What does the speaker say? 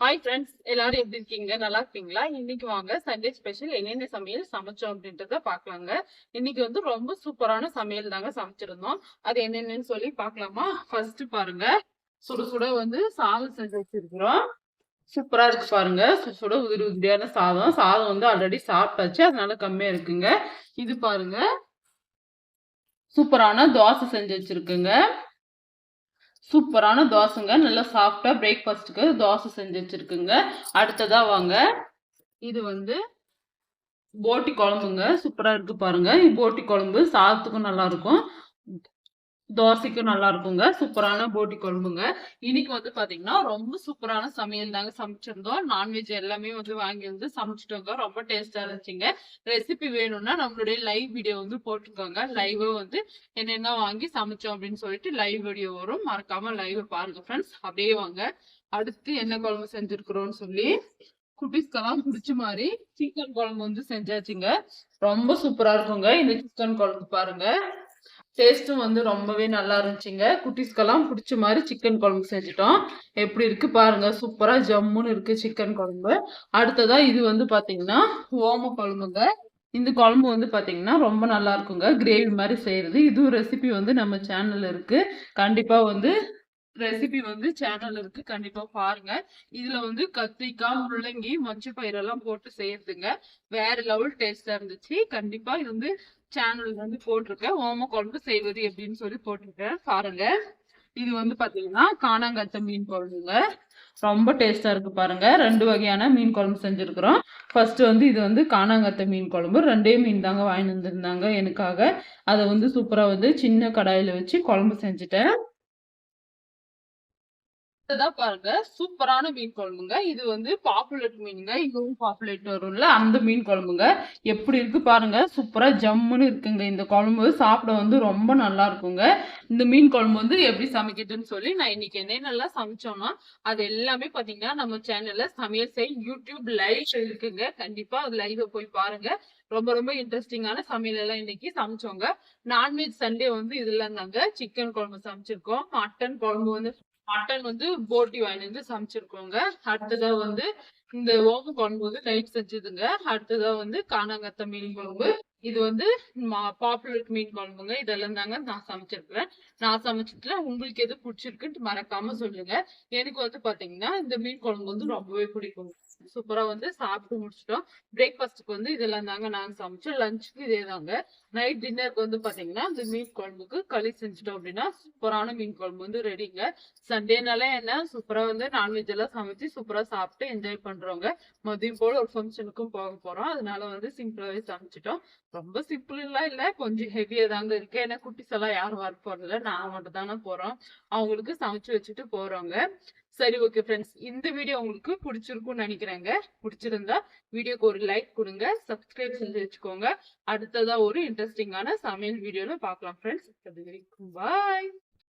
Hi friends எல்லாரும் எப்படி இருக்கீங்க? நல்லா இருக்கீங்களா? இன்னைக்கு வாங்க சண்டே ஸ்பெஷல் என்னென்ன சமையல் சமைச்சோம் அப்படின்றத பார்க்கலாங்க. இன்னைக்கு வந்து ரொம்ப சூப்பரான சமையல் தாங்க சமைச்சிருந்தோம். அது என்னென்னு சொல்லி பார்க்கலாமா? ஃபர்ஸ்ட் பாருங்க. சுட சுட வந்து சாதம் செஞ்சு வச்சிருக்கிறோம். சூப்பரா இருக்கு பாருங்க. சுட சுட உதிரி உதிரியான சாதம். சாதம் வந்து ஆல்ரெடி சாப்பிட்டாச்சு. அதனால கம்மியா இருக்குங்க. இது பாருங்க. சூப்பரான தோசை செஞ்சு வச்சிருக்குங்க. சூப்பரான தோசைங்க. நல்லா சாஃப்டா பிரேக்ஃபாஸ்ட்டுக்கு தோசை செஞ்சு வச்சிருக்குங்க. அடுத்ததா வாங்க. இது வந்து போட்டி குழம்புங்க. சூப்பரா இருக்கு பாருங்க. போட்டி குழம்பு சாதத்துக்கும் நல்லா இருக்கும். தோசைக்கும் நல்லா இருக்குங்க சூப்பரான போட்டி குழம்புங்க. இன்னைக்கு வந்து பாத்தீங்கன்னா ரொம்ப சூப்பரான சமையல் தாங்க சமைச்சிருந்தோம். நான்வெஜ் எல்லாமே வந்து வாங்கி வந்து சமைச்சிட்டோங்க. ரொம்ப டேஸ்டா இருந்துச்சுங்க. ரெசிபி வேணும்னா நம்மளுடைய லைவ் வீடியோ வந்து போட்டிருக்கோங்க லைவ் வந்து என்னென்ன வாங்கி சமைச்சோம் அப்படின்னு சொல்லிட்டு லைவ் வீடியோ வரும். மறக்காம லைவ் பாருங்க ஃப்ரெண்ட்ஸ் அப்படியே வாங்க. அடுத்து என்ன குழம்பு செஞ்சிருக்கிறோம்னு சொல்லி குட்டீஸ்க்கெல்லாம் பிடிச்ச மாதிரி சிக்கன் குழம்பு வந்து செஞ்சாச்சுங்க. ரொம்ப சூப்பரா இருக்குங்க. இந்த சிக்கன் குழம்பு பாருங்க. டேஸ்ட்டும் வந்து ரொம்பவே நல்லா இருந்துச்சுங்க. குட்டீஸ்க்கெல்லாம் பிடிச்ச மாதிரி சிக்கன் குழம்பு செஞ்சுட்டோம். எப்படி இருக்கு பாருங்க சூப்பராக ஜம்முன்னு இருக்கு சிக்கன் குழம்பு. அடுத்ததாக இது வந்து பார்த்தீங்கன்னா ஓம குழம்புங்க. இந்த குழம்பு வந்து பார்த்தீங்கன்னா ரொம்ப நல்லா இருக்குங்க. கிரேவி மாதிரி செய்யறது. இதுவும் ரெசிபி வந்து நம்ம சேனல்ல இருக்கு. கண்டிப்பாக வந்து ரெசிபி வந்து சேனல் இருக்கு. கண்டிப்பா பாருங்க. இதுல வந்து கத்திரிக்காய் முள்ளங்கி மஞ்சள் பயிரெல்லாம் போட்டு செய்யறதுங்க. வேற லெவல் டேஸ்டா இருந்துச்சு. கண்டிப்பா இது வந்து சேனல் வந்து போட்டிருக்கேன். ஓம குழம்பு செய்வது எப்படின்னு சொல்லி போட்டிருக்கேன். பாருங்க. இது வந்து பாத்தீங்கன்னா காணாங்கத்த மீன் குழம்புங்க. ரொம்ப டேஸ்டா இருக்கு பாருங்க. ரெண்டு வகையான மீன் குழம்பு செஞ்சிருக்கிறோம். ஃபர்ஸ்ட் வந்து இது வந்து காணாங்கத்த மீன் குழம்பு. ரெண்டே மீன் தாங்க வாங்கி வந்திருந்தாங்க. எனக்காக. அதை வந்து சூப்பரா வந்து சின்ன கடாயில வச்சு குழம்பு செஞ்சுட்டேன். தான் பாருங்க சூப்பரான மீன் குழம்புங்க. இது வந்து பாப்புலேட் மீனுங்க. இதுவும் பாப்புலேட் வரும்ல அந்த மீன் குழம்புங்க. எப்படி இருக்கு பாருங்க சூப்பரா ஜம்முன்னு இருக்குங்க. இந்த குழம்பு சாப்பிட வந்து ரொம்ப நல்லா இருக்குங்க. இந்த மீன் குழம்பு வந்து எப்படி சமைக்கிறதுன்னு சொல்லி நான் இன்னைக்கு என்னென்னலாம் சமைச்சோம்னா அது எல்லாமே பாத்தீங்கன்னா நம்ம சேனல்ல சமையல் செய் யூடியூப் லைவ் இருக்குங்க. கண்டிப்பா அது லைவ் போய் பாருங்க. ரொம்ப ரொம்ப இன்ட்ரெஸ்டிங்கான சமையல் எல்லாம் இன்னைக்கு சமைச்சோங்க. நான்வெஜ் சண்டே வந்து இதுல இருந்தாங்க சிக்கன் குழம்பு சமைச்சிருக்கோம். மட்டன் குழம்பு வந்து மட்டன் வந்து போட்டி வாங்கி வந்து சமைச்சிருக்கோங்க. அடுத்ததா வந்து இந்த ஓம குழம்பு வந்து நைட் செஞ்சதுங்க. அடுத்ததா வந்து காணாங்கத்த மீன் குழம்பு. இது வந்து பாப்புலர் மீன் குழம்புங்க. இதெல்லாம் தாங்க நான் சமைச்சிருக்கிறேன். நான் சமைச்சதுல உங்களுக்கு எது பிடிச்சிருக்குன்ட்டு மறக்காம சொல்லுங்க. எனக்கு வந்து பாத்தீங்கன்னா இந்த மீன் குழம்பு வந்து ரொம்பவே பிடிக்கும். சூப்பரா வந்து சாப்பிட்டு முடிச்சிட்டோம். பிரேக்ஃபாஸ்ட்டுக்கு வந்து இதெல்லாம் தாங்க நாங்க சமைச்சோம். லஞ்சுக்கு இதே தாங்க. நைட் டின்னருக்கு வந்து பாத்தீங்கன்னா இந்த மீன் குழம்புக்கு களி செஞ்சுட்டோம் அப்படின்னா சூப்பரான மீன் குழம்பு வந்து ரெடிங்க சண்டேனால என்ன சூப்பரா வந்து நான்வெஜ் எல்லாம் சமைச்சு சூப்பரா சாப்பிட்டு என்ஜாய் பண்றவங்க மதியம் போல ஒரு ஃபங்க்ஷனுக்கும் போக போறோம். அதனால வந்து சிம்பிளாவே சமைச்சிட்டோம். ரொம்ப சிம்பிள் எல்லாம் இல்ல கொஞ்சம் ஹெவியா தாங்க இருக்கு. ஏன்னா குட்டிஸ் எல்லாம் யாரும் வர போறதில்ல. நான் மட்டும் தானே போறோம். அவங்களுக்கு சமைச்சு வச்சுட்டு போறோங்க. சரி ஓகே ஃப்ரெண்ட்ஸ் இந்த வீடியோ உங்களுக்கு பிடிச்சிருக்கும்னு நினைக்கிறேங்க. பிடிச்சிருந்தா வீடியோக்கு ஒரு லைக் கொடுங்க. சப்ஸ்கிரைப் செஞ்சு வச்சுக்கோங்க. அடுத்ததா ஒரு இன்ட்ரெஸ்டிங்கான சமையல் வீடியோல பார்க்கலாம் ஃப்ரெண்ட்ஸ் பாய்